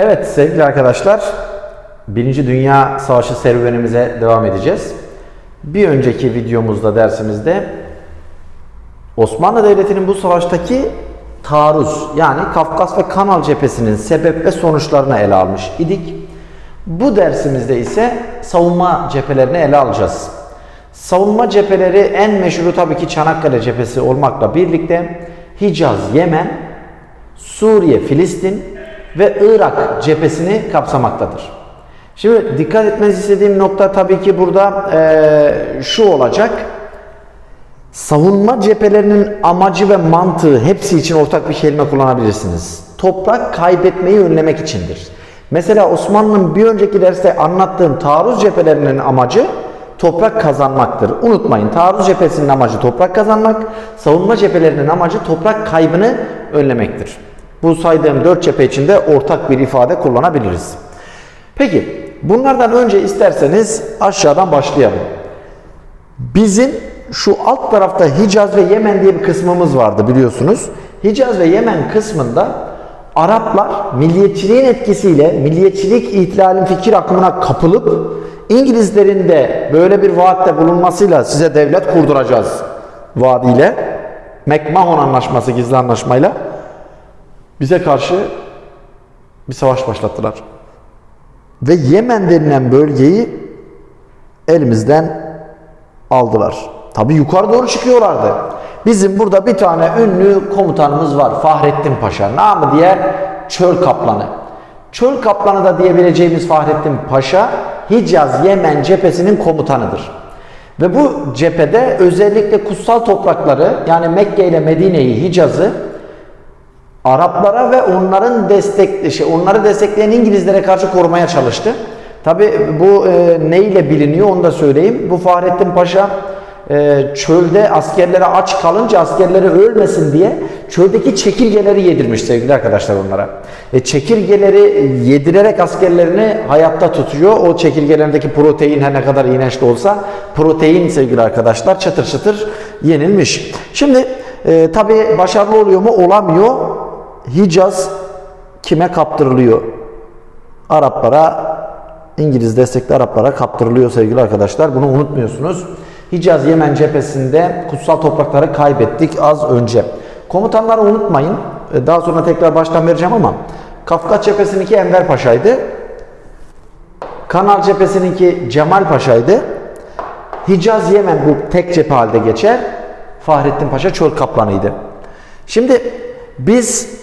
Evet sevgili arkadaşlar, Birinci Dünya Savaşı serüvenimize devam edeceğiz. Bir önceki videomuzda dersimizde Osmanlı Devleti'nin bu savaştaki taarruz yani Kafkas ve Kanal cephesinin sebep ve sonuçlarını ele almış idik. Bu dersimizde ise savunma cephelerini ele alacağız. Savunma cepheleri en meşhuru tabii ki Çanakkale cephesi olmakla birlikte Hicaz, Yemen, Suriye, Filistin ve Irak cephesini kapsamaktadır. Şimdi dikkat etmenizi istediğim nokta tabii ki burada eee, şu olacak. Savunma cephelerinin amacı ve mantığı hepsi için ortak bir kelime kullanabilirsiniz. Toprak kaybetmeyi önlemek içindir. Mesela Osmanlı'nın bir önceki derste anlattığım taarruz cephelerinin amacı toprak kazanmaktır. Unutmayın taarruz cephesinin amacı toprak kazanmak, savunma cephelerinin amacı toprak kaybını önlemektir. Bu saydığım dört cephe içinde ortak bir ifade kullanabiliriz. Peki bunlardan önce isterseniz aşağıdan başlayalım. Bizim şu alt tarafta Hicaz ve Yemen diye bir kısmımız vardı biliyorsunuz. Hicaz ve Yemen kısmında Araplar milliyetçiliğin etkisiyle milliyetçilik ihtilalin fikir akımına kapılıp İngilizlerin de böyle bir vaatte bulunmasıyla size devlet kurduracağız vaadiyle McMahon anlaşması gizli anlaşmayla bize karşı bir savaş başlattılar. Ve Yemen denilen bölgeyi elimizden aldılar. Tabi yukarı doğru çıkıyorlardı. Bizim burada bir tane ünlü komutanımız var. Fahrettin Paşa. Namı diğer Çöl Kaplanı. Çöl Kaplanı da diyebileceğimiz Fahrettin Paşa Hicaz Yemen cephesinin komutanıdır. Ve bu cephede özellikle kutsal toprakları yani Mekke ile Medine'yi Hicaz'ı Araplara ve onların destek şey, onları destekleyen İngilizlere karşı korumaya çalıştı. Tabi bu e, ne biliniyor onu da söyleyeyim. Bu Fahrettin Paşa e, çölde askerlere aç kalınca askerleri ölmesin diye çöldeki çekirgeleri yedirmiş sevgili arkadaşlar onlara. E, çekirgeleri yedirerek askerlerini hayatta tutuyor. O çekirgelerindeki protein her ne kadar iğrenç olsa protein sevgili arkadaşlar çıtır çıtır yenilmiş. Şimdi e, tabi başarılı oluyor mu? Olamıyor. Hicaz kime kaptırılıyor? Araplara, İngiliz destekli Araplara kaptırılıyor sevgili arkadaşlar. Bunu unutmuyorsunuz. Hicaz Yemen cephesinde kutsal toprakları kaybettik az önce. Komutanları unutmayın. Ee, Daha sonra tekrar baştan vereceğim ama Kafkas cephesininki Enver Paşa'ydı. Kanal cephesininki Cemal Paşa'ydı. Hicaz Yemen bu tek cephe halde geçer. Fahrettin Paşa Çöl Kaplanı'ydı. Şimdi biz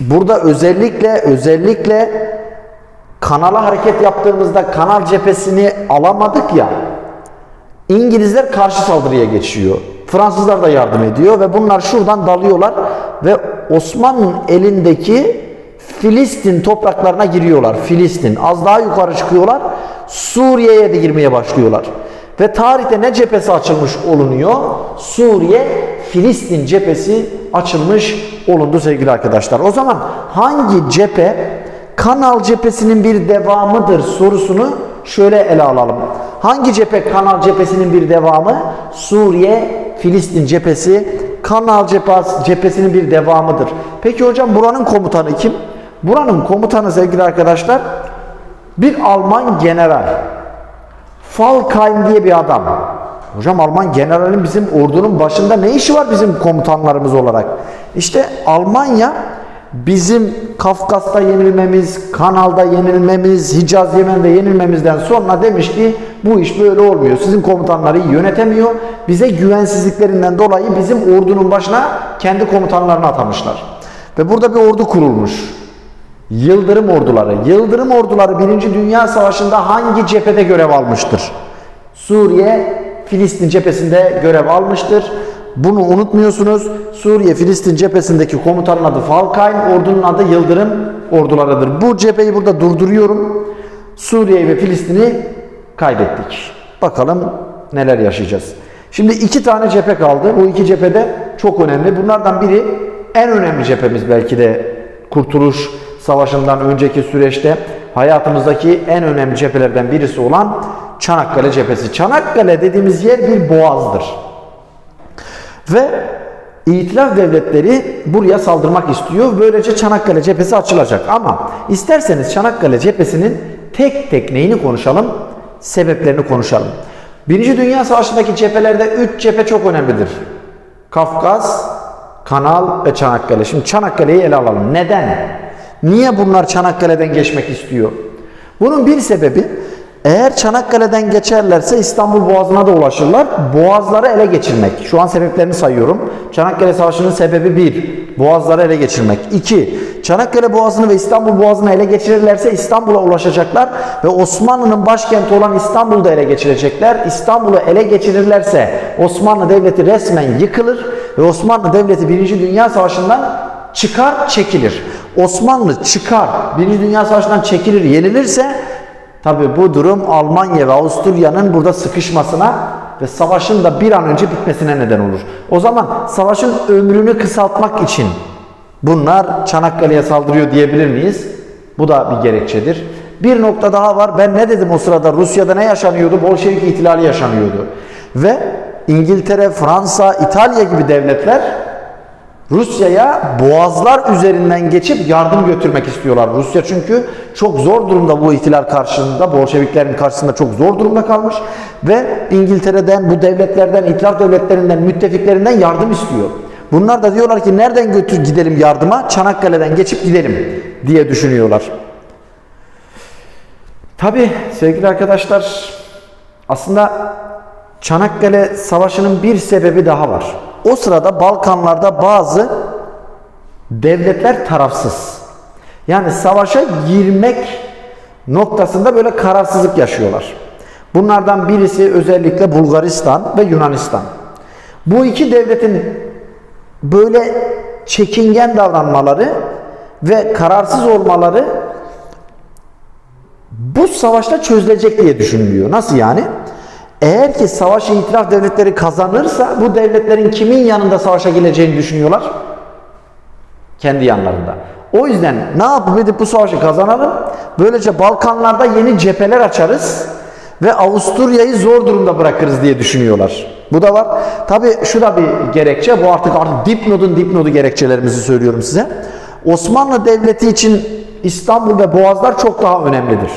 burada özellikle özellikle kanala hareket yaptığımızda kanal cephesini alamadık ya. İngilizler karşı saldırıya geçiyor. Fransızlar da yardım ediyor ve bunlar şuradan dalıyorlar ve Osmanlı'nın elindeki Filistin topraklarına giriyorlar. Filistin. Az daha yukarı çıkıyorlar. Suriye'ye de girmeye başlıyorlar. Ve tarihte ne cephesi açılmış olunuyor? Suriye, Filistin cephesi açılmış olundu sevgili arkadaşlar. O zaman hangi cephe kanal cephesinin bir devamıdır sorusunu şöyle ele alalım. Hangi cephe kanal cephesinin bir devamı? Suriye, Filistin cephesi kanal cephesi, cephesinin bir devamıdır. Peki hocam buranın komutanı kim? Buranın komutanı sevgili arkadaşlar bir Alman general. Falkheim diye bir adam. Hocam Alman generalin bizim ordunun başında ne işi var bizim komutanlarımız olarak? İşte Almanya bizim Kafkas'ta yenilmemiz, Kanal'da yenilmemiz, Hicaz Yemen'de yenilmemizden sonra demiş ki bu iş böyle olmuyor. Sizin komutanları yönetemiyor. Bize güvensizliklerinden dolayı bizim ordunun başına kendi komutanlarını atamışlar. Ve burada bir ordu kurulmuş. Yıldırım orduları. Yıldırım orduları 1. Dünya Savaşı'nda hangi cephede görev almıştır? Suriye, Filistin cephesinde görev almıştır. Bunu unutmuyorsunuz. Suriye, Filistin cephesindeki komutanın adı Falkheim, ordunun adı Yıldırım ordularıdır. Bu cepheyi burada durduruyorum. Suriye ve Filistin'i kaybettik. Bakalım neler yaşayacağız. Şimdi iki tane cephe kaldı. Bu iki cephede çok önemli. Bunlardan biri en önemli cephemiz belki de Kurtuluş Savaşı'ndan önceki süreçte hayatımızdaki en önemli cephelerden birisi olan Çanakkale cephesi. Çanakkale dediğimiz yer bir boğazdır. Ve İtilaf devletleri buraya saldırmak istiyor. Böylece Çanakkale cephesi açılacak. Ama isterseniz Çanakkale cephesinin tek tek neyini konuşalım? Sebeplerini konuşalım. Birinci Dünya Savaşı'ndaki cephelerde üç cephe çok önemlidir. Kafkas, Kanal ve Çanakkale. Şimdi Çanakkale'yi ele alalım. Neden? Niye bunlar Çanakkale'den geçmek istiyor? Bunun bir sebebi eğer Çanakkale'den geçerlerse İstanbul Boğazı'na da ulaşırlar. Boğazları ele geçirmek. Şu an sebeplerini sayıyorum. Çanakkale Savaşı'nın sebebi bir, Boğazları ele geçirmek. İki, Çanakkale Boğazı'nı ve İstanbul Boğazı'nı ele geçirirlerse İstanbul'a ulaşacaklar ve Osmanlı'nın başkenti olan İstanbul'da ele geçirecekler. İstanbul'u ele geçirirlerse Osmanlı Devleti resmen yıkılır ve Osmanlı Devleti 1. Dünya Savaşı'ndan çıkar, çekilir. Osmanlı çıkar, 1. Dünya Savaşı'ndan çekilir, yenilirse Tabi bu durum Almanya ve Avusturya'nın burada sıkışmasına ve savaşın da bir an önce bitmesine neden olur. O zaman savaşın ömrünü kısaltmak için bunlar Çanakkale'ye saldırıyor diyebilir miyiz? Bu da bir gerekçedir. Bir nokta daha var. Ben ne dedim o sırada? Rusya'da ne yaşanıyordu? Bolşevik ihtilali yaşanıyordu. Ve İngiltere, Fransa, İtalya gibi devletler Rusya'ya boğazlar üzerinden geçip yardım götürmek istiyorlar. Rusya çünkü çok zor durumda bu ihtilal karşısında, Bolşeviklerin karşısında çok zor durumda kalmış ve İngiltere'den, bu devletlerden, itilaf devletlerinden, müttefiklerinden yardım istiyor. Bunlar da diyorlar ki nereden götür gidelim yardıma? Çanakkale'den geçip gidelim diye düşünüyorlar. Tabi sevgili arkadaşlar aslında Çanakkale Savaşı'nın bir sebebi daha var. O sırada Balkanlarda bazı devletler tarafsız. Yani savaşa girmek noktasında böyle kararsızlık yaşıyorlar. Bunlardan birisi özellikle Bulgaristan ve Yunanistan. Bu iki devletin böyle çekingen davranmaları ve kararsız olmaları bu savaşta çözülecek diye düşünülüyor. Nasıl yani? Eğer ki savaşı itiraf devletleri kazanırsa bu devletlerin kimin yanında savaşa geleceğini düşünüyorlar? Kendi yanlarında. O yüzden ne yapıp edip bu savaşı kazanalım. Böylece Balkanlarda yeni cepheler açarız ve Avusturya'yı zor durumda bırakırız diye düşünüyorlar. Bu da var. Tabi şu da bir gerekçe. Bu artık artık dipnodun dipnodu gerekçelerimizi söylüyorum size. Osmanlı Devleti için İstanbul ve Boğazlar çok daha önemlidir.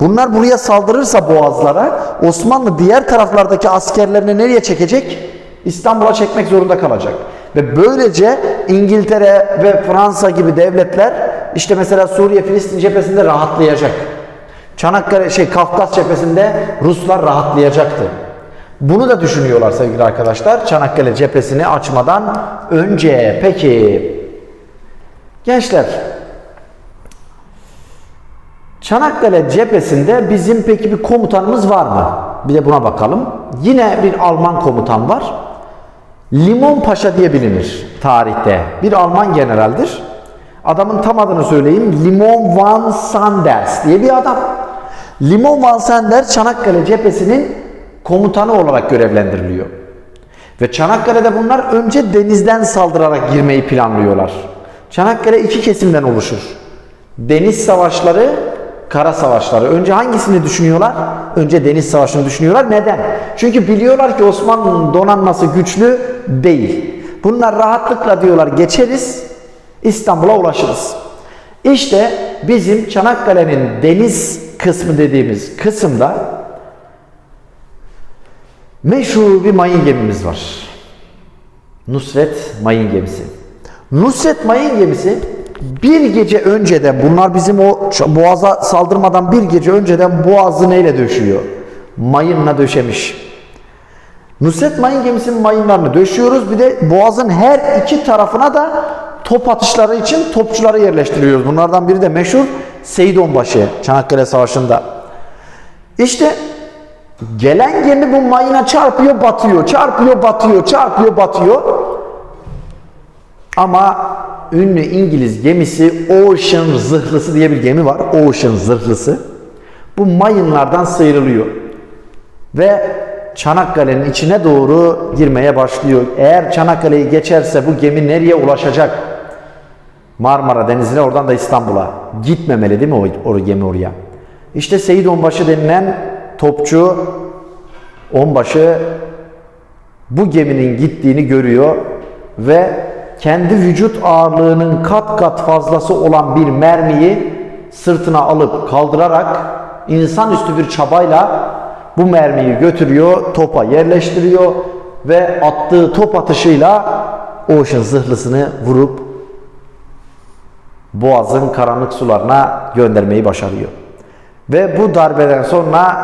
Bunlar buraya saldırırsa Boğazlara Osmanlı diğer taraflardaki askerlerini nereye çekecek? İstanbul'a çekmek zorunda kalacak. Ve böylece İngiltere ve Fransa gibi devletler işte mesela Suriye Filistin cephesinde rahatlayacak. Çanakkale şey Kafkas cephesinde Ruslar rahatlayacaktı. Bunu da düşünüyorlar sevgili arkadaşlar. Çanakkale cephesini açmadan önce. Peki gençler Çanakkale cephesinde bizim peki bir komutanımız var mı? Bir de buna bakalım. Yine bir Alman komutan var. Limon Paşa diye bilinir tarihte. Bir Alman generaldir. Adamın tam adını söyleyeyim. Limon van Sanders diye bir adam. Limon van Sanders Çanakkale cephesinin komutanı olarak görevlendiriliyor. Ve Çanakkale'de bunlar önce denizden saldırarak girmeyi planlıyorlar. Çanakkale iki kesimden oluşur. Deniz savaşları kara savaşları. Önce hangisini düşünüyorlar? Önce deniz savaşını düşünüyorlar. Neden? Çünkü biliyorlar ki Osmanlı'nın donanması güçlü değil. Bunlar rahatlıkla diyorlar geçeriz, İstanbul'a ulaşırız. İşte bizim Çanakkale'nin deniz kısmı dediğimiz kısımda meşhur bir mayın gemimiz var. Nusret mayın gemisi. Nusret mayın gemisi bir gece önceden bunlar bizim o boğaza saldırmadan bir gece önceden boğazı neyle döşüyor? Mayınla döşemiş. Nusret mayın gemisinin mayınlarını döşüyoruz. Bir de boğazın her iki tarafına da top atışları için topçuları yerleştiriyoruz. Bunlardan biri de meşhur Seyit Onbaşı Çanakkale Savaşı'nda. İşte gelen gemi bu mayına çarpıyor batıyor, çarpıyor batıyor, çarpıyor batıyor. Ama ünlü İngiliz gemisi Ocean zırhlısı diye bir gemi var. Ocean zırhlısı. Bu mayınlardan sıyrılıyor. Ve Çanakkale'nin içine doğru girmeye başlıyor. Eğer Çanakkale'yi geçerse bu gemi nereye ulaşacak? Marmara Denizi'ne oradan da İstanbul'a. Gitmemeli değil mi o, o gemi oraya? İşte Seyit Onbaşı denilen topçu Onbaşı bu geminin gittiğini görüyor ve kendi vücut ağırlığının kat kat fazlası olan bir mermiyi sırtına alıp kaldırarak insanüstü bir çabayla bu mermiyi götürüyor, topa yerleştiriyor ve attığı top atışıyla Ocean zırhlısını vurup boğazın karanlık sularına göndermeyi başarıyor. Ve bu darbeden sonra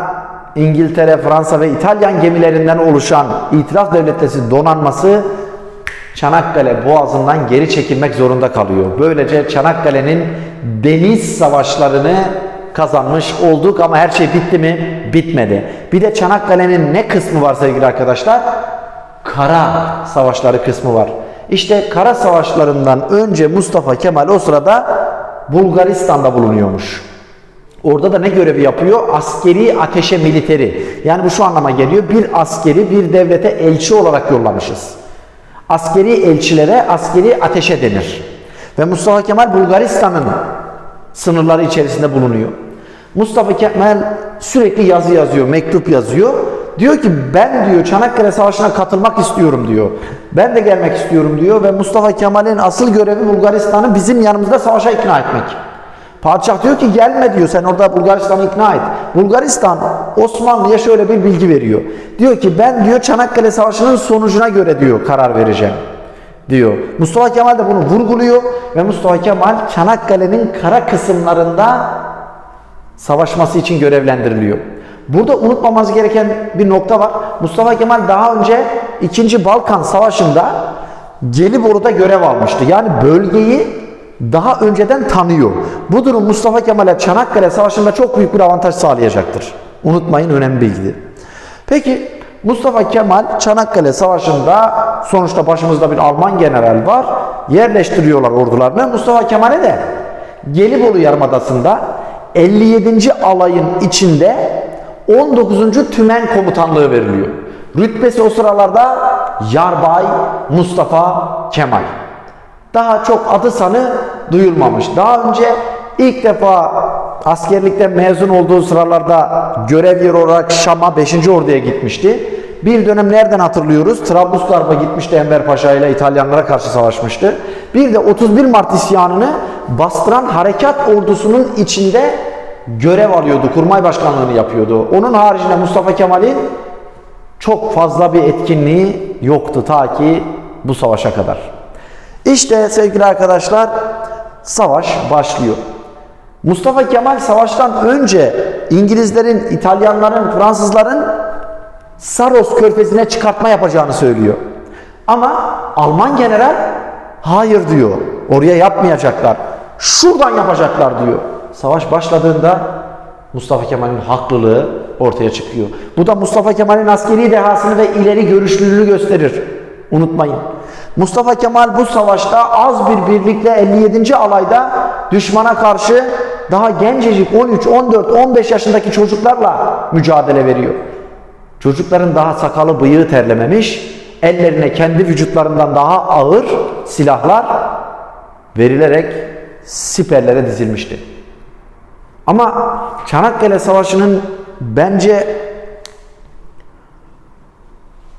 İngiltere, Fransa ve İtalyan gemilerinden oluşan İtilaf Devletleri donanması Çanakkale Boğazı'ndan geri çekilmek zorunda kalıyor. Böylece Çanakkale'nin deniz savaşlarını kazanmış olduk ama her şey bitti mi? Bitmedi. Bir de Çanakkale'nin ne kısmı var sevgili arkadaşlar? Kara savaşları kısmı var. İşte kara savaşlarından önce Mustafa Kemal o sırada Bulgaristan'da bulunuyormuş. Orada da ne görevi yapıyor? Askeri ateşe militeri. Yani bu şu anlama geliyor. Bir askeri bir devlete elçi olarak yollamışız. Askeri elçilere askeri ateşe denir. Ve Mustafa Kemal Bulgaristan'ın sınırları içerisinde bulunuyor. Mustafa Kemal sürekli yazı yazıyor, mektup yazıyor. Diyor ki ben diyor Çanakkale Savaşı'na katılmak istiyorum diyor. Ben de gelmek istiyorum diyor ve Mustafa Kemal'in asıl görevi Bulgaristan'ı bizim yanımızda savaşa ikna etmek. Padişah diyor ki gelme diyor sen orada Bulgaristan'ı ikna et. Bulgaristan Osmanlı'ya şöyle bir bilgi veriyor. Diyor ki ben diyor Çanakkale Savaşı'nın sonucuna göre diyor karar vereceğim diyor. Mustafa Kemal de bunu vurguluyor ve Mustafa Kemal Çanakkale'nin kara kısımlarında savaşması için görevlendiriliyor. Burada unutmamamız gereken bir nokta var. Mustafa Kemal daha önce 2. Balkan Savaşı'nda Gelibolu'da görev almıştı. Yani bölgeyi daha önceden tanıyor. Bu durum Mustafa Kemal'e Çanakkale Savaşı'nda çok büyük bir avantaj sağlayacaktır. Unutmayın önemli bilgidir. Peki Mustafa Kemal Çanakkale Savaşı'nda sonuçta başımızda bir Alman general var. Yerleştiriyorlar ordularını. Mustafa Kemal'e de Gelibolu Yarımadası'nda 57. alayın içinde 19. Tümen Komutanlığı veriliyor. Rütbesi o sıralarda Yarbay Mustafa Kemal. Daha çok adı sanı duyulmamış. Daha önce ilk defa askerlikten mezun olduğu sıralarda görev yeri olarak Şam'a 5. Ordu'ya gitmişti. Bir dönem nereden hatırlıyoruz? Trablusgarp'a gitmişti Enver Paşa ile İtalyanlara karşı savaşmıştı. Bir de 31 Mart isyanını bastıran harekat ordusunun içinde görev alıyordu. Kurmay başkanlığını yapıyordu. Onun haricinde Mustafa Kemal'in çok fazla bir etkinliği yoktu ta ki bu savaşa kadar. İşte sevgili arkadaşlar savaş başlıyor. Mustafa Kemal savaştan önce İngilizlerin, İtalyanların, Fransızların Saros körfezine çıkartma yapacağını söylüyor. Ama Alman general hayır diyor. Oraya yapmayacaklar. Şuradan yapacaklar diyor. Savaş başladığında Mustafa Kemal'in haklılığı ortaya çıkıyor. Bu da Mustafa Kemal'in askeri dehasını ve ileri görüşlülüğünü gösterir. Unutmayın. Mustafa Kemal bu savaşta az bir birlikle 57. alayda düşmana karşı daha gencecik 13, 14, 15 yaşındaki çocuklarla mücadele veriyor. Çocukların daha sakalı bıyığı terlememiş, ellerine kendi vücutlarından daha ağır silahlar verilerek siperlere dizilmişti. Ama Çanakkale Savaşı'nın bence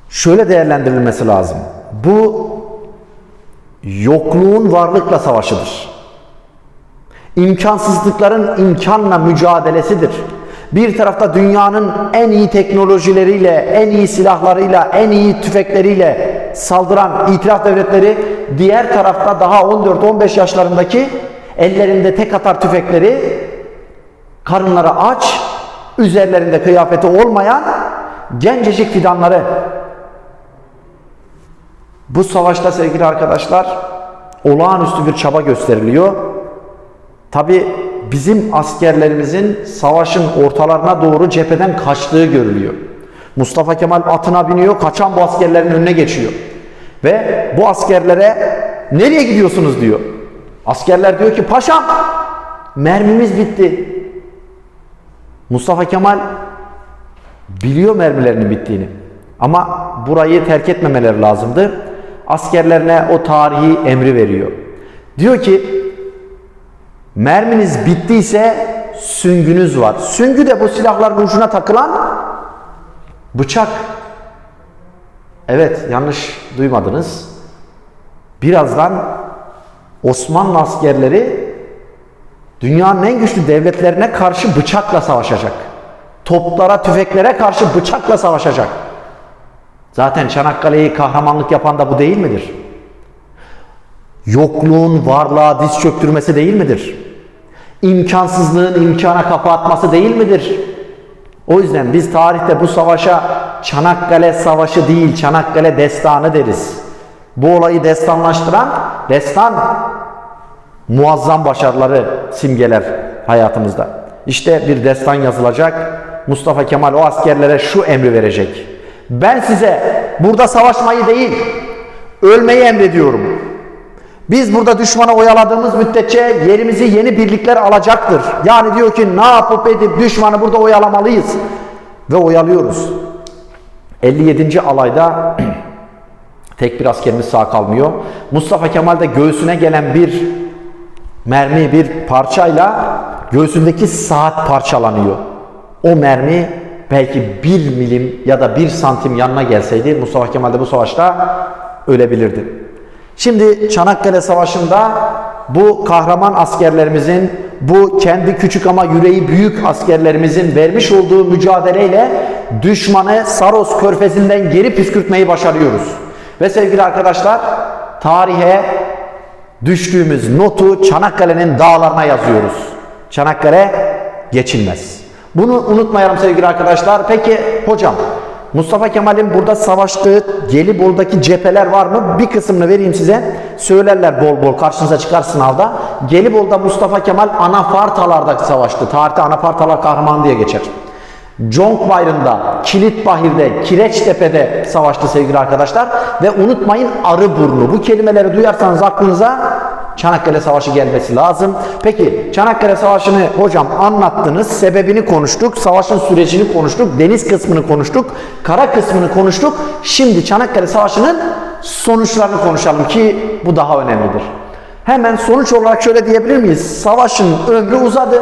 şöyle değerlendirilmesi lazım. Bu yokluğun varlıkla savaşıdır. İmkansızlıkların imkanla mücadelesidir. Bir tarafta dünyanın en iyi teknolojileriyle, en iyi silahlarıyla, en iyi tüfekleriyle saldıran itiraf devletleri, diğer tarafta daha 14-15 yaşlarındaki ellerinde tek atar tüfekleri, karınları aç, üzerlerinde kıyafeti olmayan gencecik fidanları bu savaşta sevgili arkadaşlar olağanüstü bir çaba gösteriliyor. Tabi bizim askerlerimizin savaşın ortalarına doğru cepheden kaçtığı görülüyor. Mustafa Kemal atına biniyor, kaçan bu askerlerin önüne geçiyor. Ve bu askerlere nereye gidiyorsunuz diyor. Askerler diyor ki paşam mermimiz bitti. Mustafa Kemal biliyor mermilerinin bittiğini. Ama burayı terk etmemeleri lazımdı. Askerlerine o tarihi emri veriyor. Diyor ki merminiz bittiyse süngünüz var. Süngü de bu silahların ucuna takılan bıçak. Evet yanlış duymadınız. birazdan Osmanlı askerleri dünyanın en güçlü devletlerine karşı bıçakla savaşacak. Toplara, tüfeklere karşı bıçakla savaşacak. Zaten Çanakkale'yi kahramanlık yapan da bu değil midir? Yokluğun varlığa diz çöktürmesi değil midir? İmkansızlığın imkana kapı atması değil midir? O yüzden biz tarihte bu savaşa Çanakkale Savaşı değil, Çanakkale Destanı deriz. Bu olayı destanlaştıran, destan muazzam başarıları simgeler hayatımızda. İşte bir destan yazılacak. Mustafa Kemal o askerlere şu emri verecek. Ben size burada savaşmayı değil, ölmeyi emrediyorum. Biz burada düşmanı oyaladığımız müddetçe yerimizi yeni birlikler alacaktır. Yani diyor ki ne yapıp edip düşmanı burada oyalamalıyız. Ve oyalıyoruz. 57. alayda tek bir askerimiz sağ kalmıyor. Mustafa Kemal de göğsüne gelen bir mermi bir parçayla göğsündeki saat parçalanıyor. O mermi belki bir milim ya da bir santim yanına gelseydi Mustafa Kemal de bu savaşta ölebilirdi. Şimdi Çanakkale Savaşı'nda bu kahraman askerlerimizin, bu kendi küçük ama yüreği büyük askerlerimizin vermiş olduğu mücadeleyle düşmanı Saros körfezinden geri püskürtmeyi başarıyoruz. Ve sevgili arkadaşlar, tarihe düştüğümüz notu Çanakkale'nin dağlarına yazıyoruz. Çanakkale geçilmez. Bunu unutmayalım sevgili arkadaşlar. Peki hocam Mustafa Kemal'in burada savaştığı Gelibolu'daki cepheler var mı? Bir kısmını vereyim size. Söylerler bol bol karşınıza çıkar sınavda. Gelibolu'da Mustafa Kemal Anafartalar'da savaştı. Tarihte Anafartalar kahraman diye geçer. Jonkbayrı'nda, Kilitbahir'de, Kireçtepe'de savaştı sevgili arkadaşlar. Ve unutmayın Arıburnu. Bu kelimeleri duyarsanız aklınıza Çanakkale Savaşı gelmesi lazım. Peki Çanakkale Savaşı'nı hocam anlattınız. Sebebini konuştuk. Savaşın sürecini konuştuk. Deniz kısmını konuştuk. Kara kısmını konuştuk. Şimdi Çanakkale Savaşı'nın sonuçlarını konuşalım ki bu daha önemlidir. Hemen sonuç olarak şöyle diyebilir miyiz? Savaşın ömrü uzadı.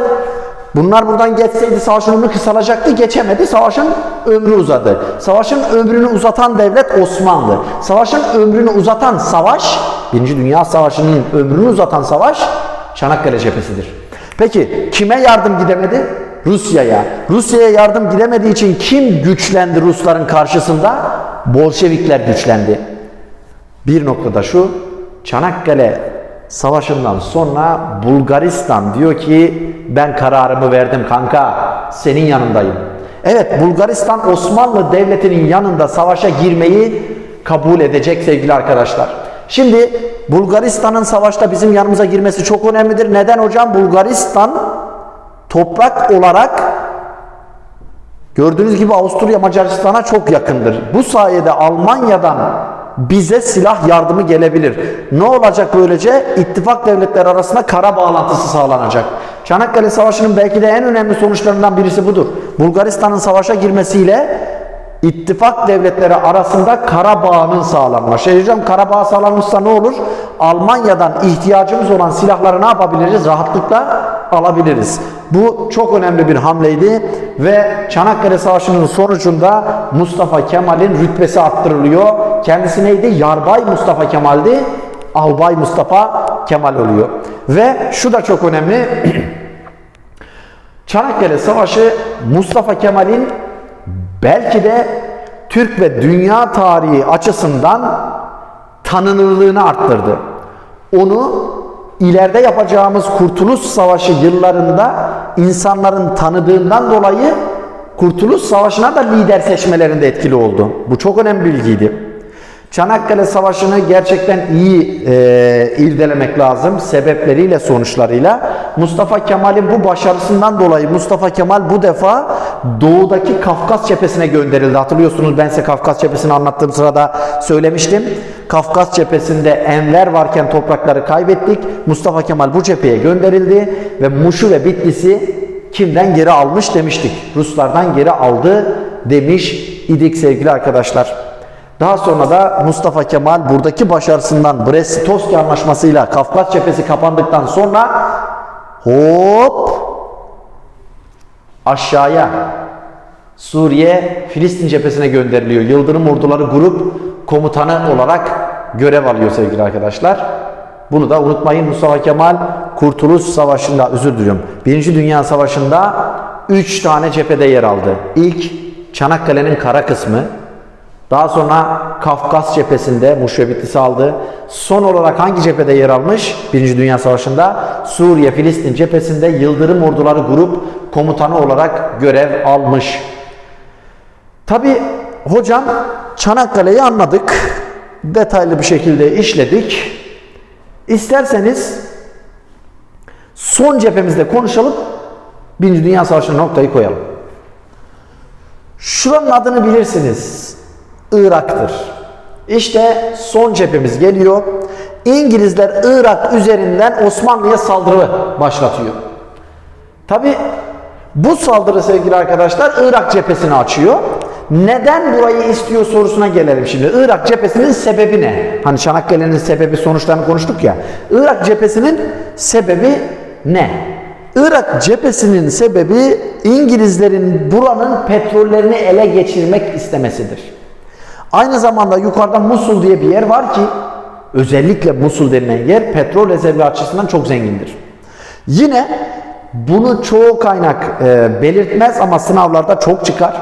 Bunlar buradan geçseydi savaşın ömrü kısalacaktı. Geçemedi. Savaşın ömrü uzadı. Savaşın ömrünü uzatan devlet Osmanlı. Savaşın ömrünü uzatan savaş, Birinci Dünya Savaşı'nın ömrünü uzatan savaş Çanakkale cephesidir. Peki kime yardım gidemedi? Rusya'ya. Rusya'ya yardım gidemediği için kim güçlendi Rusların karşısında? Bolşevikler güçlendi. Bir noktada şu, Çanakkale Savaşı'ndan sonra Bulgaristan diyor ki ben kararımı verdim kanka senin yanındayım. Evet Bulgaristan Osmanlı Devleti'nin yanında savaşa girmeyi kabul edecek sevgili arkadaşlar. Şimdi Bulgaristan'ın savaşta bizim yanımıza girmesi çok önemlidir. Neden hocam? Bulgaristan toprak olarak gördüğünüz gibi Avusturya Macaristan'a çok yakındır. Bu sayede Almanya'dan bize silah yardımı gelebilir. Ne olacak böylece? İttifak devletleri arasında kara bağlantısı sağlanacak. Çanakkale Savaşı'nın belki de en önemli sonuçlarından birisi budur. Bulgaristan'ın savaşa girmesiyle İttifak devletleri arasında Karabağ'ın sağlanması. Şey diyeceğim Karabağ sağlanmışsa ne olur? Almanya'dan ihtiyacımız olan silahları ne yapabiliriz? Rahatlıkla alabiliriz. Bu çok önemli bir hamleydi ve Çanakkale Savaşı'nın sonucunda Mustafa Kemal'in rütbesi arttırılıyor. Kendisi neydi? Yarbay Mustafa Kemal'di. Albay Mustafa Kemal oluyor. Ve şu da çok önemli. Çanakkale Savaşı Mustafa Kemal'in belki de Türk ve dünya tarihi açısından tanınırlığını arttırdı. Onu ileride yapacağımız Kurtuluş Savaşı yıllarında insanların tanıdığından dolayı Kurtuluş Savaşı'na da lider seçmelerinde etkili oldu. Bu çok önemli bilgiydi. Çanakkale Savaşı'nı gerçekten iyi e, irdelemek lazım sebepleriyle sonuçlarıyla. Mustafa Kemal'in bu başarısından dolayı Mustafa Kemal bu defa doğudaki Kafkas cephesine gönderildi. Hatırlıyorsunuz ben size Kafkas cephesini anlattığım sırada söylemiştim. Kafkas cephesinde Enver varken toprakları kaybettik. Mustafa Kemal bu cepheye gönderildi ve Muş'u ve Bitlis'i kimden geri almış demiştik. Ruslardan geri aldı demiş idik sevgili arkadaşlar. Daha sonra da Mustafa Kemal buradaki başarısından Brest-Litovski anlaşmasıyla Kafkas cephesi kapandıktan sonra hop aşağıya Suriye Filistin cephesine gönderiliyor. Yıldırım Orduları grup komutanı olarak görev alıyor sevgili arkadaşlar. Bunu da unutmayın Mustafa Kemal Kurtuluş Savaşı'nda özür diliyorum. Birinci Dünya Savaşı'nda 3 tane cephede yer aldı. İlk Çanakkale'nin kara kısmı, daha sonra Kafkas cephesinde Muş ve aldı. Son olarak hangi cephede yer almış? Birinci Dünya Savaşı'nda Suriye, Filistin cephesinde Yıldırım Orduları Grup Komutanı olarak görev almış. Tabi hocam Çanakkale'yi anladık. Detaylı bir şekilde işledik. İsterseniz son cephemizde konuşalım. Birinci Dünya Savaşı'na noktayı koyalım. Şuranın adını bilirsiniz. Irak'tır. İşte son cephemiz geliyor. İngilizler Irak üzerinden Osmanlı'ya saldırı başlatıyor. Tabi bu saldırı sevgili arkadaşlar Irak cephesini açıyor. Neden burayı istiyor sorusuna gelelim şimdi. Irak cephesinin sebebi ne? Hani Çanakkale'nin sebebi sonuçlarını konuştuk ya. Irak cephesinin sebebi ne? Irak cephesinin sebebi İngilizlerin buranın petrollerini ele geçirmek istemesidir. Aynı zamanda yukarıda Musul diye bir yer var ki özellikle Musul denilen yer petrol rezervi açısından çok zengindir. Yine bunu çoğu kaynak e, belirtmez ama sınavlarda çok çıkar.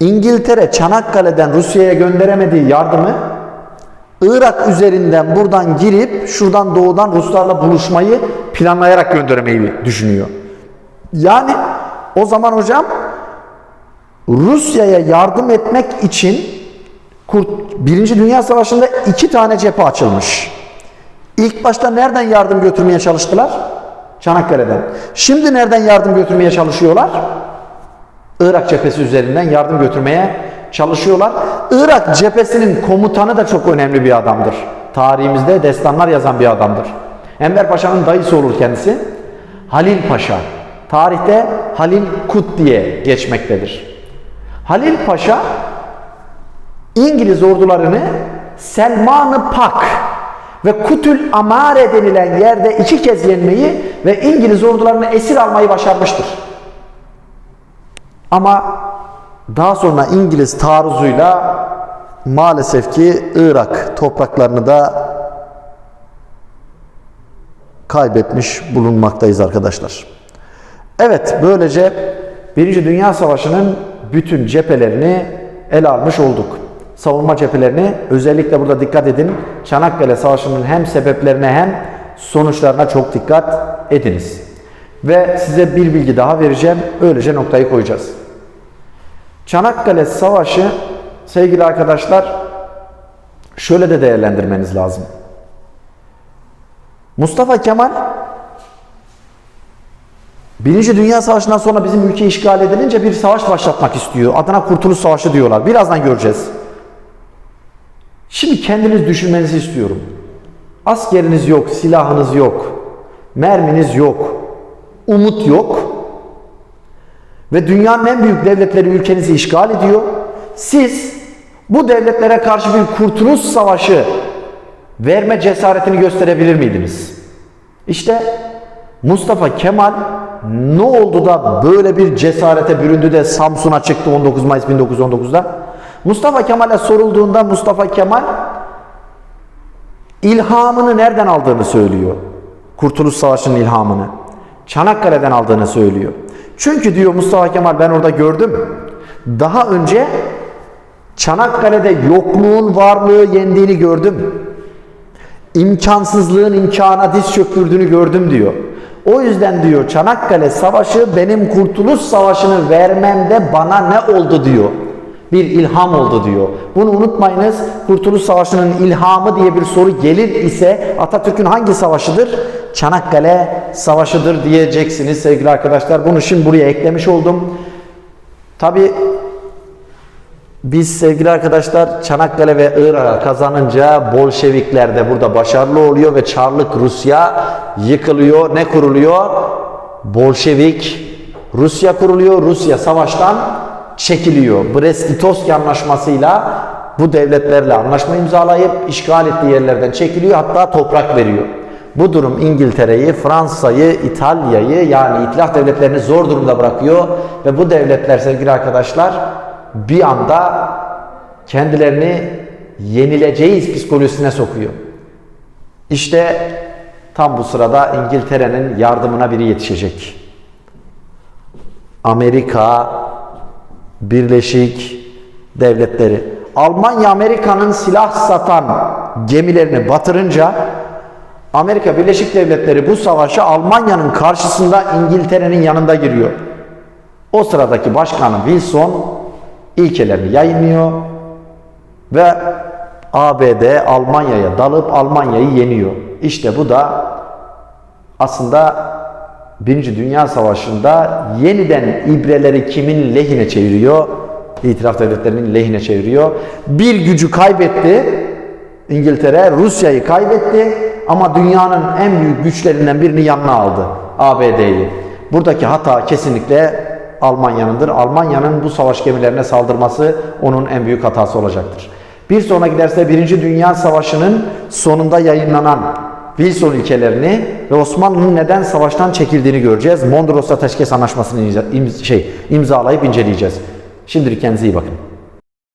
İngiltere Çanakkale'den Rusya'ya gönderemediği yardımı Irak üzerinden buradan girip şuradan doğudan Ruslarla buluşmayı planlayarak göndermeyi düşünüyor. Yani o zaman hocam Rusya'ya yardım etmek için Birinci Dünya Savaşı'nda iki tane cephe açılmış. İlk başta nereden yardım götürmeye çalıştılar? Çanakkale'den. Şimdi nereden yardım götürmeye çalışıyorlar? Irak cephesi üzerinden yardım götürmeye çalışıyorlar. Irak cephesinin komutanı da çok önemli bir adamdır. Tarihimizde destanlar yazan bir adamdır. Enver Paşa'nın dayısı olur kendisi. Halil Paşa. Tarihte Halil Kut diye geçmektedir. Halil Paşa İngiliz ordularını Selman-ı Pak ve Kutül Amare denilen yerde iki kez yenmeyi ve İngiliz ordularını esir almayı başarmıştır. Ama daha sonra İngiliz taarruzuyla maalesef ki Irak topraklarını da kaybetmiş bulunmaktayız arkadaşlar. Evet böylece Birinci Dünya Savaşı'nın bütün cephelerini ele almış olduk. Savunma cephelerini özellikle burada dikkat edin. Çanakkale Savaşı'nın hem sebeplerine hem sonuçlarına çok dikkat ediniz. Ve size bir bilgi daha vereceğim. Öylece noktayı koyacağız. Çanakkale Savaşı sevgili arkadaşlar şöyle de değerlendirmeniz lazım. Mustafa Kemal Birinci Dünya Savaşı'ndan sonra bizim ülke işgal edilince bir savaş başlatmak istiyor. Adına Kurtuluş Savaşı diyorlar. Birazdan göreceğiz. Şimdi kendiniz düşünmenizi istiyorum. Askeriniz yok, silahınız yok, merminiz yok, umut yok. Ve dünyanın en büyük devletleri ülkenizi işgal ediyor. Siz bu devletlere karşı bir kurtuluş savaşı verme cesaretini gösterebilir miydiniz? İşte Mustafa Kemal ne oldu da böyle bir cesarete büründü de Samsun'a çıktı 19 Mayıs 1919'da? Mustafa Kemal'e sorulduğunda Mustafa Kemal ilhamını nereden aldığını söylüyor. Kurtuluş Savaşı'nın ilhamını. Çanakkale'den aldığını söylüyor. Çünkü diyor Mustafa Kemal ben orada gördüm. Daha önce Çanakkale'de yokluğun varlığı yendiğini gördüm. İmkansızlığın imkana diz çöktürdüğünü gördüm diyor. O yüzden diyor Çanakkale Savaşı benim Kurtuluş Savaşı'nı vermemde bana ne oldu diyor. Bir ilham oldu diyor. Bunu unutmayınız. Kurtuluş Savaşı'nın ilhamı diye bir soru gelir ise Atatürk'ün hangi savaşıdır? Çanakkale Savaşı'dır diyeceksiniz sevgili arkadaşlar. Bunu şimdi buraya eklemiş oldum. Tabi biz sevgili arkadaşlar Çanakkale ve Irak'a kazanınca Bolşevikler de burada başarılı oluyor ve Çarlık Rusya yıkılıyor. Ne kuruluyor? Bolşevik Rusya kuruluyor. Rusya savaştan çekiliyor. Brest-Litovski anlaşmasıyla bu devletlerle anlaşma imzalayıp işgal ettiği yerlerden çekiliyor. Hatta toprak veriyor. Bu durum İngiltere'yi, Fransa'yı, İtalya'yı yani itilaf devletlerini zor durumda bırakıyor ve bu devletler sevgili arkadaşlar bir anda kendilerini yenileceğiz psikolojisine sokuyor. İşte tam bu sırada İngiltere'nin yardımına biri yetişecek. Amerika Birleşik Devletleri. Almanya Amerika'nın silah satan gemilerini batırınca Amerika Birleşik Devletleri bu savaşa Almanya'nın karşısında İngiltere'nin yanında giriyor. O sıradaki başkanı Wilson ilkelerini yayınlıyor ve ABD Almanya'ya dalıp Almanya'yı yeniyor. İşte bu da aslında Birinci Dünya Savaşı'nda yeniden ibreleri kimin lehine çeviriyor? İtiraf devletlerinin lehine çeviriyor. Bir gücü kaybetti. İngiltere Rusya'yı kaybetti ama dünyanın en büyük güçlerinden birini yanına aldı. ABD'yi. Buradaki hata kesinlikle Almanya'nındır. Almanya'nın bu savaş gemilerine saldırması onun en büyük hatası olacaktır. Bir sonraki derste Birinci Dünya Savaşı'nın sonunda yayınlanan Wilson ilkelerini ve Osmanlı'nın neden savaştan çekildiğini göreceğiz. Mondros Ateşkes Anlaşması'nı imza- im- şey, imzalayıp inceleyeceğiz. Şimdilik kendinize iyi bakın.